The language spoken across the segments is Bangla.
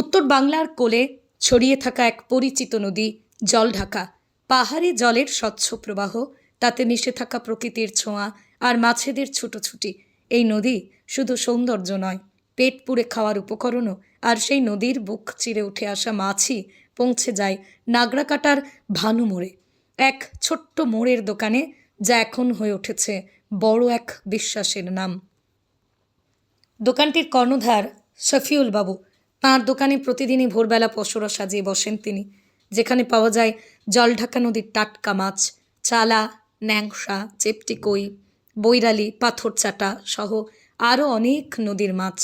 উত্তর বাংলার কোলে ছড়িয়ে থাকা এক পরিচিত নদী, জলঢাকা। পাহাড়ি জলের স্বচ্ছ প্রবাহ, তাতে মিশে থাকা প্রকৃতির ছোঁয়া আর মাছেদের ছুটোছুটি। এই নদী শুধু সৌন্দর্য নয়, পেট পুড়ে খাওয়ার উপকরণও। আর সেই নদীর বুক চিরে উঠে আসা মাছই পৌঁছে যায় নাগরাকাটার ভানু মোড়ে। এক ছোট্ট মোড়ের দোকানে, যা এখন হয়ে উঠেছে বড় এক বিশ্বাসের নাম। দোকানটির কর্ণধার শফিউল বাবু তাঁর দোকানে প্রতিদিনই ভোরবেলা পশুরা সাজিয়ে বসেন তিনি, যেখানে পাওয়া যায় জলঢাকা নদীর টাটকা মাছ, চালা, ন্যাংসা, চেপটি কই, বৈরালি, পাথর চাটা সহ আরও অনেক নদীর মাছ।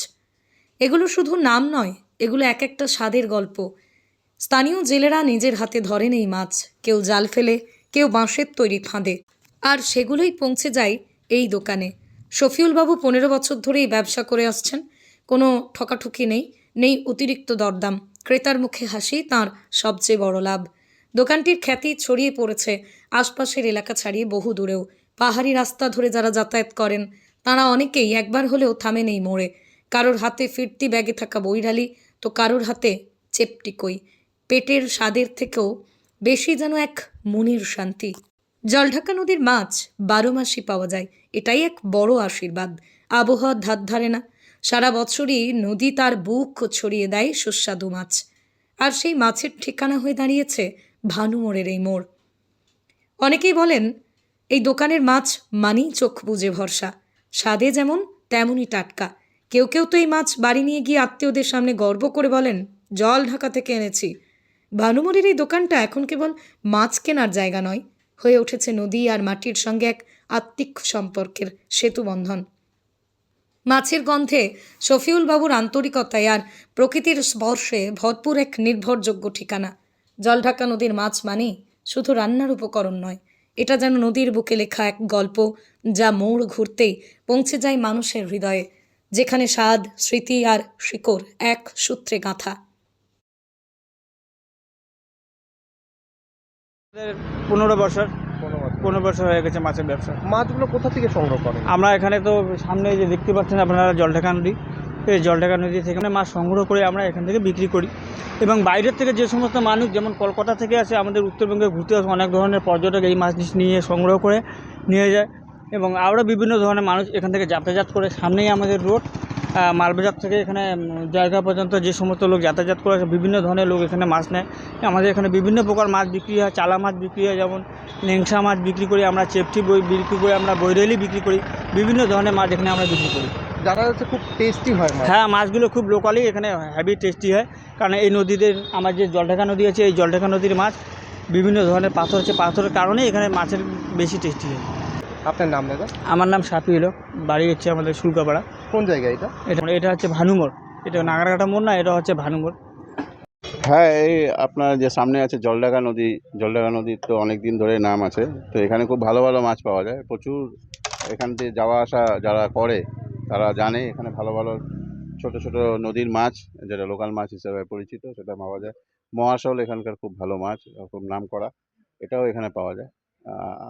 এগুলো শুধু নাম নয়, এগুলো এক একটা স্বাদের গল্প। স্থানীয় জেলেরা নিজের হাতে ধরেন এই মাছ, কেউ জাল ফেলে, কেউ বাঁশের তৈরি ফাঁদে। আর সেগুলোই পৌঁছে যায় এই দোকানে। শফিউলবাবু পনেরো বছর ধরে এই ব্যবসা করে আসছেন, কোনো ঠকাঠকি নেই। নেই অতিরিক্ত দরদাম। ক্রেতার মুখে হাসি তার সবচেয়ে বড় লাভ। দোকানটির খ্যাতি ছড়িয়ে পড়েছে আশপাশের এলাকা ছাড়িয়ে বহু দূরেও। পাহাড়ি রাস্তা ধরে যারা যাতায়াত করেন, তারা অনেকেই একবার হলেও থামেন এই মোড়ে। কারোর হাতে ফিরতি ব্যাগে থাকা বইরালি তো কারোর হাতে চেপটি কই। পেটের স্বাদের থেকেও বেশি যেন এক মনের শান্তি। জলঢাকা নদীর মাছ বারো মাসই পাওয়া যায়, এটাই এক বড় আশীর্বাদ। আবহাওয়ার ধার ধারে না সারা বছরই নদী তার বুক ছড়িয়ে দেয় সুস্বাদু মাছ। আর সেই মাছের ঠিকানা হয়ে দাঁড়িয়েছে ভানুমোড়ের এই মোড়। অনেকেই বলেন, এই দোকানের মাছ মানেই চোখ বুজে ভরসা। স্বাদে যেমন, তেমনই টাটকা। কেউ কেউ তো এই মাছ বাড়ি নিয়ে গিয়ে আত্মীয়দের সামনে গর্ব করে বলেন, জল ঢাকা থেকে এনেছি। ভানুমোড়ের এই দোকানটা এখন কেবল মাছ কেনার জায়গা নয়, হয়ে উঠেছে নদী আর মাটির সঙ্গে এক আত্মিক সম্পর্কের সেতুবন্ধন। মাছের গন্ধে শফিউল বাবুর আন্তরিকতায় আর প্রকৃতির স্পর্শে ভরপুর এক নির্ভরযোগ্য ঠিকানা। জলঢাকা নদীর মাছ মানেই শুধু রান্নার উপকরণ নয়, এটা যেন নদীর বুকে লেখা এক গল্প যা মোড় ঘুরতেই পৌঁছে যায় মানুষের হৃদয়ে, যেখানে স্বাদ, স্মৃতি আর শিকড় এক সূত্রে গাঁথা। পনেরো বছর। পনেরো বছর। হয়ে গেছে মাছের ব্যবসা। মাছগুলো কোথা থেকে সংগ্রহ করে আমরা এখানে তো সামনে যে দেখতে পাচ্ছেন আপনারা জলঢাকা নদী। এই জলঢাকা নদী থেকে মাছ সংগ্রহ করে আমরা এখান থেকে বিক্রি করি। এবং বাইরের থেকে যে সমস্ত মানুষ যেমন কলকাতা থেকে আসে আমাদের উত্তরবঙ্গে ঘুরতে আসে অনেক ধরনের পর্যটক এই মাছ নিয়ে সংগ্রহ করে নিয়ে যায়। এবং আরও বিভিন্ন ধরনের মানুষ এখান থেকে যাতায়াত করে। সামনেই আমাদের রোড মালবাজার থেকে এখানে জায়গা পর্যন্ত যে সমস্ত লোক যাতায়াত করে বিভিন্ন ধরনের লোক এখানে মাছ নেয়। আমাদের এখানে বিভিন্ন প্রকার মাছ বিক্রি হয় চালা মাছ বিক্রি হয় যেমন লেংসা মাছ বিক্রি করি আমরা চেপটি বই বিক্রি করি আমরা বৈরেলি বিক্রি করি বিভিন্ন ধরনের মাছ এখানে আমরা বিক্রি করি। যারা হচ্ছে খুব টেস্টি হয় হ্যাঁ মাছগুলো খুব লোকালি এখানে হ্যাভি টেস্টি হয় কারণ এই নদীদের আমার যে জলঢাকা নদী আছে এই জলঢাকা নদীর মাছ বিভিন্ন ধরনের পাথর আছে। পাথরের কারণে এখানে মাছের বেশি টেস্টি হয়। আপনার নাম দাদা? আমার নাম সাপি হলো বাড়ি হচ্ছে আমাদের শুল্কাপাড়া। কোন জায়গায় এটা? এটা এটা হচ্ছে ভানুমোড়। এটা নাগারকাটা মোড় না এটা হচ্ছে ভানুমোড়। হ্যাঁ এই আপনার যে সামনে আছে জলডাকা নদী জলডাকা নদীর তো অনেক দিন ধরে নাম আছে। তো এখানে খুব ভালো ভালো মাছ পাওয়া যায়। প্রচুর এখান থেকে যাওয়া আসা যারা করে তারা জানে এখানে ভালো ভালো ছোট ছোট নদীর মাছ যেটা লোকাল মাছ হিসেবে পরিচিত সেটা পাওয়া যায়। মহাশোল এখানকার খুব ভালো মাছ খুব নাম করা এটাও এখানে পাওয়া যায়।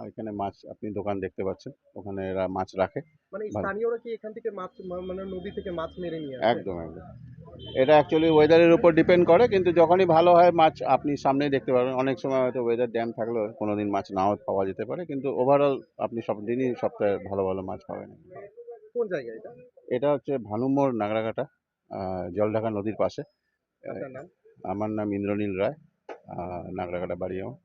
এখানে মাছ আপনি দোকান দেখতে পাচ্ছেন। ওখানে এরা মাছ রাখে। মানে স্থানীয়রা কি এখান থেকে মাছ মানে নদী থেকে মাছ মেরে নিয়ে আসে? একদম একদম। এটা অ্যাকচুয়ালি ওয়েদারের উপর ডিপেন্ড করে কিন্তু যখনই ভালো হয় মাছ আপনি সামনেই দেখতে পারবেন অনেক সময় হয়তো ওয়েদার ড্যাম থাকলেও কোনো দিন মাছ নাও পাওয়া যেতে পারে কিন্তু ওভারঅল আপনি সব দিনই সপ্তাহে ভালো ভালো মাছ পাবেন। কোন জায়গায় এটা? এটা হচ্ছে ভানুমোর নাগরাকাটা আহ, জলঢাকা নদীর পাশে। আমার নাম ইন্দ্রনীল রায় আহ, নাগরাকাটা বাড়ি আমার